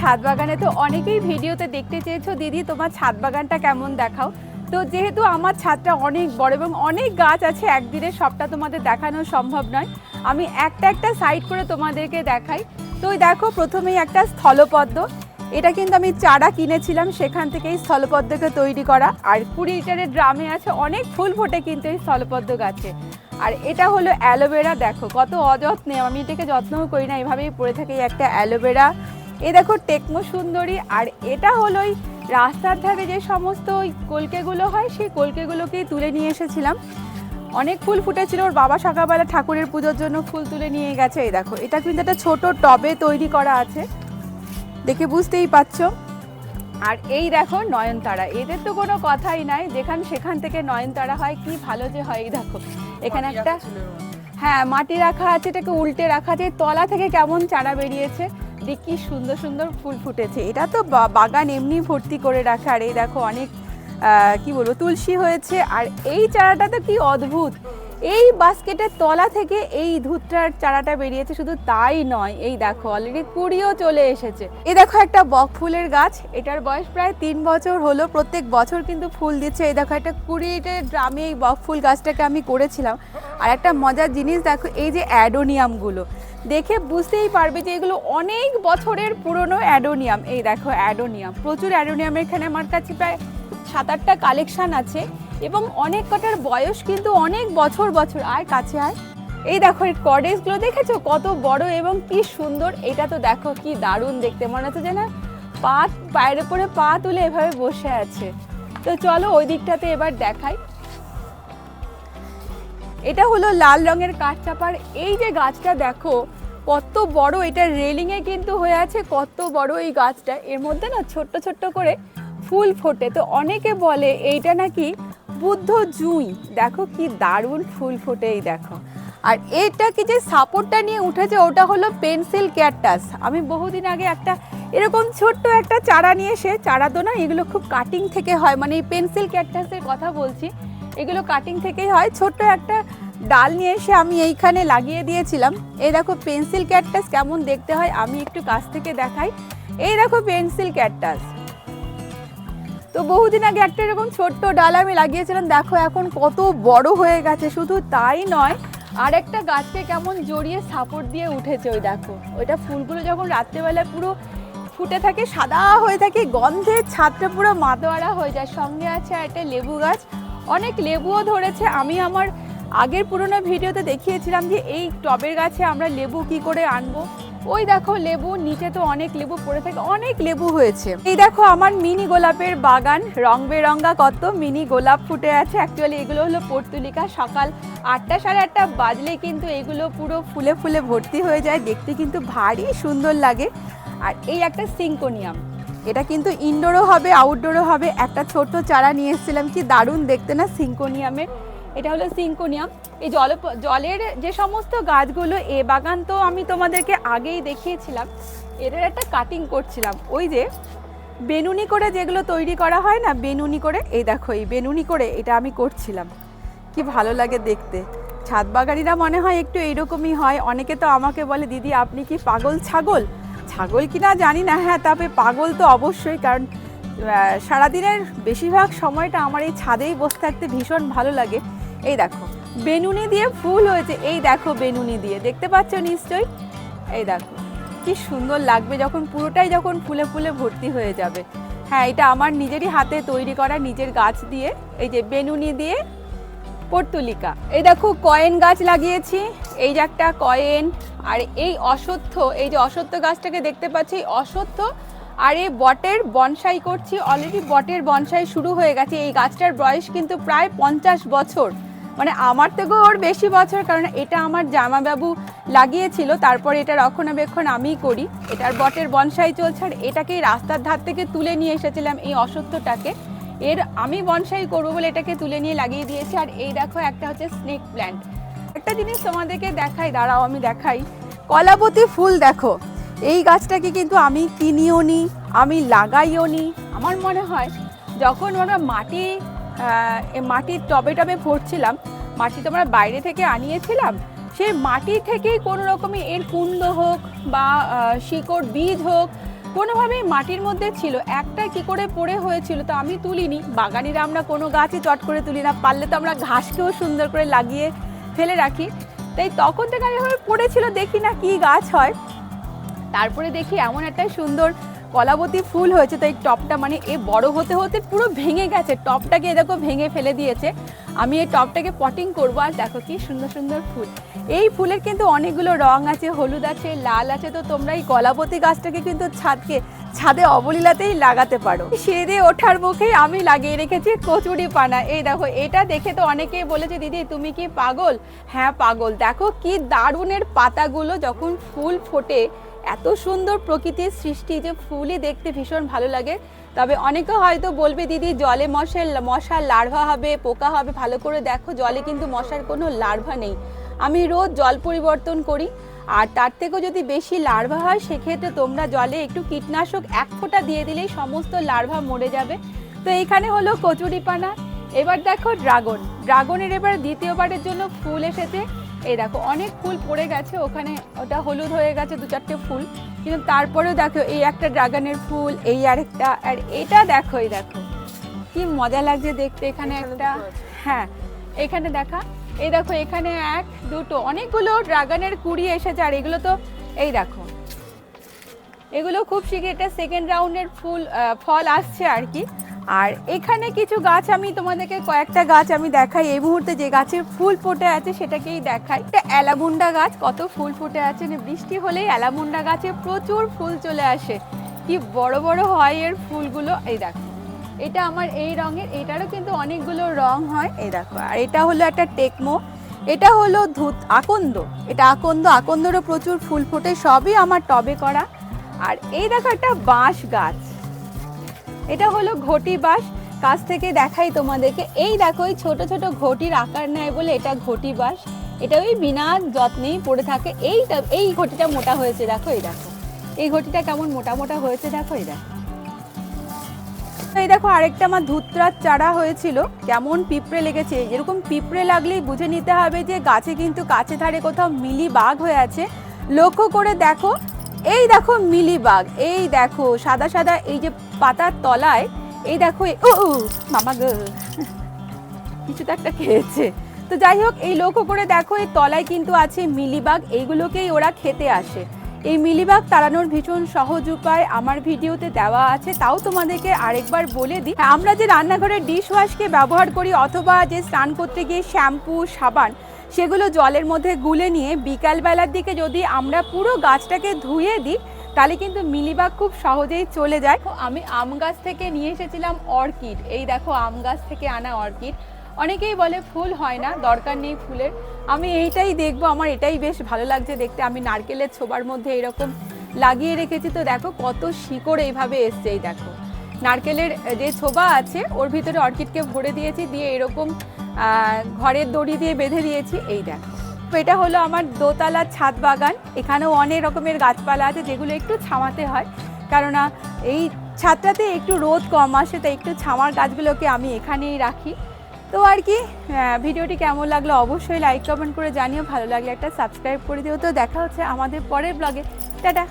ছাদ বাগানে তো অনেকেই ভিডিওতে দেখতে চেয়েছো, দিদি, তোমার ছাদ বাগানটা কেমন দেখাও? তো যেহেতু আমার ছাদটা অনেক বড় এবং অনেক গাছ আছে একদিনে সবটা তোমাদের দেখানো সম্ভব নয়। আমি একটা একটা সাইড করে তোমাদেরকে দেখাই। তো দেখো, প্রথমেই একটা স্থলপদ্ম। এটা কিন্তু আমি চারা কিনেছিলাম, সেখান থেকে এই স্থলপদ্মকে তৈরি করা। আর কুড়ি লিটারের ড্রামে আছে অনেক ফুল ফোটে কিন্তু এই স্থলপদ্ম গাছে। আর এটা হলো অ্যালোভেরা, দেখো কত অযত্নে, আমি এটাকে যত্নও করি না, এভাবেই পড়ে থাকে একটা অ্যালোভেরা। এ দেখো টেকমো সুন্দরী আর এটা হলো ওই রাস্তার ধারে যে সমস্ত ওই কলকেগুলো হয় সেই কলকেগুলোকেই তুলে নিয়ে এসেছিলাম। অনেক ফুল ফুটেছিল ওর বাবা সকালবেলা ঠাকুরের পুজোর জন্য ফুল তুলে নিয়ে গেছে এই দেখো। এটা কিন্তু একটা ছোট টবে তৈরি করা আছে দেখে বুঝতেই পারছ। আর এই দেখো নয়নতারা এদের তো কোনো কথাই নাই যেখান সেখান থেকে নয়নতারা হয় কি ভালো যে হয় এই দেখো। এখানে একটা হ্যাঁ মাটি রাখা আছে এটাকে উল্টে রাখা আছে তলা থেকে কেমন চারা বেরিয়েছে দেখ কি সুন্দর সুন্দর ফুল ফুটেছে। এটা তো বাগান এমনি ভর্তি করে রাখা। আর এই দেখো অনেক কি বলব, তুলসী হয়েছে। আর এই চারাটা তো কি অদ্ভুত! এই বাস্কেটের তলা থেকে এই ধুতরার চারাটা বেরিয়েছে, শুধু তাই নয়, এই দেখো অলরেডি কুড়িও চলে এসেছে। এই দেখো একটা বক ফুলের গাছ, এটার বয়স প্রায় তিন বছর হলো, প্রত্যেক বছর কিন্তু ফুল দিচ্ছে। এই দেখো, একটা কুড়িটের ড্রামে এই বক ফুল গাছটাকে আমি করেছিলাম। আর একটা মজার জিনিস দেখো, এই যে অ্যাডোনিয়ামগুলো, দেখে বুঝতেই পারবে যে এগুলো অনেক বছরের পুরনো অ্যাডোনিয়াম। এই দেখো, অ্যাডোনিয়াম, প্রচুর অ্যাডোনিয়ামের এখানে আমার কাছে প্রায় সাত আটটা কালেকশন আছে। এবং অনেক কটার বয়স কিন্তু অনেক বছর বছর। আয় কাছে আয়। এই দেখো, এই কডেসগুলো দেখেছ? কত বড় এবং কি সুন্দর। এটা তো দেখো, কি দারুণ দেখতে। মনে হচ্ছে না পা, পায়ের উপরে পা তুলে এভাবে বসে আছে। তো চলো, ওই দিকটাতে এবার দেখাই। এটা হলো লাল রঙের কাঠচাপার এই যে গাছটা দেখো, কত বড়। এটা রেলিংয়ে কিন্তু হয়ে আছে, কত বড় এই গাছটা। এর মধ্যে না ছোট্ট ছোট্ট করে ফুল ফোটে। তো অনেকে বলে, এইটা নাকি বুদ্ধ জুঁই। দেখো কি দারুণ ফুল ফোটে এই দেখো। আর এটা কি যে সাপোর্টটা নিয়ে উঠেছে, ওটা হলো পেন্সিল ক্যাকটাস আমি বহুদিন আগে একটা এরকম ছোট্ট একটা চারা নিয়ে এসে, চারা তো না এগুলো খুব কাটিং থেকে হয় মানে এই পেন্সিল ক্যাকটাসের কথা বলছি, এগুলো কাটিং থেকেই হয়। ছোট্ট একটা ডাল নিয়ে এসে আমি এইখানে লাগিয়ে দিয়েছিলাম। এই দেখো পেন্সিল ক্যাকটাস কেমন দেখতে হয়, আমি একটু কাছ থেকে দেখাই। এই দেখো পেন্সিল ক্যাকটাস তো বহুদিন আগে একটা এরকম ছোট্ট ডাল আমি লাগিয়েছিলাম। দেখো, এখন কত বড় হয়ে গেছে। শুধু তাই নয় আর একটা গাছকে কেমন জড়িয়ে সাপোর্ট দিয়ে উঠেছে ওই দেখো। ওইটা ফুলগুলো যখন রাত্রেবেলায় পুরো ফুটে থাকে, সাদা হয়ে থাকে, গন্ধে ছাদটা পুরো মাতোয়ারা হয়ে যায়। সঙ্গে আছে একটা লেবু গাছ। অনেক লেবুও ধরেছে। আমি আমার আগের পুরোনো ভিডিওতে দেখিয়েছিলাম যে এই টবের গাছে আমরা লেবু কি করে আনব। ওই দেখো লেবু, নিচে তো অনেক লেবু পড়ে থাকে, অনেক লেবু হয়েছে। এই দেখো আমার মিনি গোলাপের বাগান, রং বেরঙ্গা কত মিনি গোলাপ ফুটে আছে। অ্যাকচুয়ালি এগুলো হলো পর্তুলিকা, সকাল আটটা সাড়ে আটটা বাজলে কিন্তু এগুলো পুরো ফুলে ফুলে ভর্তি হয়ে যায়, দেখতে কিন্তু ভারী সুন্দর লাগে। আর এই একটা সিঙ্কোনিয়াম, এটা কিন্তু ইনডোরও হবে আউটডোরও হবে। একটা ছোট্ট চারা নিয়ে এসেছিলাম কি দারুণ দেখতে না সিঙ্কোনিয়ামের। এটা হলো সিঙ্কোনিয়াম। এই জল, জলের যে সমস্ত গাছগুলো, এ বাগান তো আমি তোমাদেরকে আগেই দেখিয়েছিলাম। এটার একটা কাটিং করছিলাম। ওই যে বেনুনি করে যেগুলো তৈরি করা হয় না, বেনুনি করে, এই দেখো, এই বেনুনি করে এটা আমি করছিলাম। কি ভালো লাগে দেখতে। ছাদ বাগানিরা মনে হয় একটু এইরকমই হয়। অনেকে তো আমাকে বলে, দিদি, আপনি কি পাগল ছাগল? ছাগল কিনা জানি না। হ্যাঁ তবে পাগল তো অবশ্যই, কারণ সারাদিনের বেশিরভাগ সময়টা আমার এই ছাদেই বসে থাকতে ভীষণ ভালো লাগে। এই দেখো বেনুনি দিয়ে ফুল হয়েছে। এই দেখো বেনুনি দিয়ে। দেখতে পাচ্ছ নিশ্চয়ই? এই দেখো। কি সুন্দর লাগবে যখন পুরোটাই যখন ফুলে ফুলে ভর্তি হয়ে যাবে। হ্যাঁ এটা আমার নিজেরই হাতে তৈরি করা নিজের গাছ দিয়ে। এই যে বেনুনি দিয়ে পর্তুলিকা। এই দেখো, কয়েন গাছ লাগিয়েছি। এই যে একটা কয়েন। আর এই অসত্য, এই যে অসত্য গাছটাকে দেখতে পাচ্ছি অসত্য। আর এই বটের বনসাই করছি। অলরেডি বটের বনসাই শুরু হয়ে গেছে। এই গাছটার বয়স কিন্তু প্রায় পঞ্চাশ বছর। মানে আমার থেকেও ওর বেশি বছর, কারণ এটা আমার জামাবাবু লাগিয়েছিল, তারপর এটা রক্ষণাবেক্ষণ আমিই করি। এটার বটের বনসাই চলছে, আর এটাকেই রাস্তার ধার থেকে তুলে নিয়ে এসেছিলাম এই অসত্যটাকে। এর আমি বনসাই করব বলে এটাকে তুলে নিয়ে লাগিয়ে দিয়েছি, আর এই দেখো একটা হচ্ছে স্নেক প্ল্যান্ট একটা জিনিস তোমাদেরকে দেখাই, দাঁড়াও আমি দেখাই। কলাবতী ফুল দেখো, এই গাছটাকে কিন্তু আমি কিনিও নি, আমি লাগাইও নি। আমার মনে হয় যখন আমরা মাটি মাটির টবে টবে ভরছিলাম। মাটি তো আমরা বাইরে থেকে আনিয়েছিলাম। সেই মাটি থেকেই কোনো রকমে এর কুণ্ড হোক বা শিকড় বীজ হোক, কোনোভাবেই মাটির মধ্যে ছিল। একটা কি করে পড়ে হয়েছিল তো আমি তুলিনি। বাগানিরা আমরা কোনো গাছই চট করে তুলি না। পারলে তো আমরা ঘাসকেও সুন্দর করে লাগিয়ে ফেলে রাখি। তাই তখন থেকে আমি পড়েছিল, দেখি না কি গাছ হয়। তারপরে দেখি এমন একটা সুন্দর কলাবতী ফুল হয়েছে তো এই টপটা মানে এ বড় হতে হতে পুরো ভেঙে গেছে। টপটাকে দেখো ভেঙে ফেলে দিয়েছে। আমি এই টপটাকে পটিং করব আর দেখো কি সুন্দর সুন্দর ফুল। এই ফুলের কিন্তু অনেকগুলো রং আছে, হলুদ আছে, লাল আছে, তো তোমরা এই কলাবতী গাছটাকে কিন্তু ছাদকে, ছাদে অবলীলাতেই লাগাতে পারো। সেদে ওঠার মুখেই আমি লাগিয়ে রেখেছি কচুরি পানা। এই দেখো, এটা দেখে তো অনেকেই বলেছে, দিদি, তুমি কি পাগল? হ্যাঁ পাগল। দেখো কি দারুণের পাতাগুলো যখন ফুল ফোটে এত সুন্দর প্রকৃতির সৃষ্টি, যে ফুলই দেখতে ভীষণ ভালো লাগে। তবে অনেকে হয়তো বলবে, দিদি, জলে মশার মশার লার্ভা হবে, পোকা হবে, ভালো করে দেখো, জলে কিন্তু মশার কোনো লার্ভা নেই। আমি রোজ জল পরিবর্তন করি, আর তার থেকেও যদি বেশি লার্ভা হয়, সেক্ষেত্রে তোমরা জলে একটু কীটনাশক এক ফোঁটা দিয়ে দিলেই সমস্ত লার্ভা মরে যাবে। তো এইখানে হলো কচুরিপানা, এবার দেখো ড্রাগন। ড্রাগনের এবার দ্বিতীয়বারের জন্য ফুল এসেছে। এই দেখো অনেক ফুল পড়ে গেছে ওখানে ওটা হলুদ হয়ে গেছে দু চারটে ফুল। কিন্তু তারপরেও দেখো এই একটা ড্রাগনের ফুল এই আরেকটা আর এটা দেখো এই দেখো। কি মজা লাগছে দেখতে এখানে একটা হ্যাঁ এখানে দেখা এই দেখো এখানে এক দুটো অনেকগুলো ড্রাগনের কুড়ি এসেছে আর এগুলো তো এই দেখো। এগুলো খুব শীঘ্রই এটা সেকেন্ড রাউন্ডের ফুল ফল আসছে আর কি। আর এখানে কিছু গাছ আমি তোমাদেরকে কয়েকটা গাছ আমি দেখাই। এই মুহূর্তে যে গাছের ফুল ফুটে আছে সেটাকেই দেখাই। এটা অ্যালামুন্ডা গাছ, কত ফুল ফুটে আছে বৃষ্টি হলেই অ্যালামুন্ডা গাছে প্রচুর ফুল চলে আসে। কি বড় বড় হয় এর ফুলগুলো, এই দেখো। এটা আমার এই রঙের, এটারও কিন্তু অনেকগুলো রং হয়, এই দেখো। আর এটা হলো একটা টেকমো, এটা হলো ধুত, আকন্দ। এটা আকন্দ, আকন্দরও প্রচুর ফুল ফোটে, সবই আমার টবে করা। আর এই দেখো একটা বাঁশ গাছ। এটা হলো ঘটি বাঁশ। কাছ থেকে দেখাই তোমাদেরকে। এই দেখো, এই ছোট ছোট ঘটির আকার নেয় বলে এটা ঘটি বাঁশ। এটা ওই বিনা যত্নেই পড়ে থাকে। এই এই ঘটিটা মোটা হয়েছে, দেখো, এই দেখো। এই ঘটিটা কেমন মোটা মোটা হয়েছে, দেখো, এই দেখো। এই দেখো, আরেকটা আমার ধুতরার চারা হয়েছিল। কেমন পিঁপড়ে লেগেছে। এরকম পিঁপড়ে লাগলেই বুঝে নিতে হবে যে গাছে কিন্তু কাছে ধারে কোথাও মিলি বাঘ হয়ে আছে। লক্ষ্য করে দেখো এই দেখো মিলিবাগ, এই দেখো সাদা সাদা এই যে পাতার তলায়, এই দেখো ও মামা গো। কিছু তো একটা খেয়েছে। তো যাই হোক, এই লক্ষ্য করে দেখো, এই তলায় কিন্তু আছে মিলিবাগ, এইগুলোকেই ওরা খেতে আসে। এই মিলিবাগ তাড়ানোর ভীষণ সহজ উপায় আমার ভিডিওতে দেওয়া আছে, তাও তোমাদেরকে আরেকবার বলে দিই। আমরা যে রান্নাঘরের ডিশ ওয়াশকে ব্যবহার করি, অথবা যে স্নান করতে গিয়ে শ্যাম্পু সাবান সেগুলো জলের মধ্যে গুলে নিয়ে বিকালবেলার দিকে যদি আমরা পুরো গাছটাকে ধুয়ে দিই, তাহলে কিন্তু মিলিবাগ খুব সহজেই চলে যায়। আমি আম গাছ থেকে নিয়ে এসেছিলাম অর্কিড। এই দেখো, আম গাছ থেকে আনা অর্কিড। অনেকেই বলে ফুল হয় না, দরকার নেই ফুলের। আমি এইটাই দেখব, আমার এটাই বেশ ভালো লাগছে দেখতে। আমি নারকেলের ছোবার মধ্যে এরকম লাগিয়ে রেখেছি। তো দেখো, কত শিকড় এইভাবে এসছে, এই দেখো। নারকেলের যে ছোবা আছে, ওর ভিতরে অর্কিডকে ভরে দিয়েছি, দিয়ে এরকম ঘরের দড়ি দিয়ে বেঁধে দিয়েছি। এই দেখো। তো এটা হলো আমার দোতলা ছাদ বাগান। এখানেও অনেক রকমের গাছপালা আছে যেগুলো একটু ছামাতে হয়। কেননা এই ছাদটাতে একটু রোদ কম আসে, তাই একটু ছামার গাছগুলোকে আমি এখানেই রাখি। তো আর কি ভিডিওটি কেমন লাগল অবশ্যই লাইক কমেন্ট করে জানিও। ভালো লাগলে একটা সাবস্ক্রাইব করে দিও। তো দেখা হচ্ছে আমাদের পরের ব্লগে টাটা!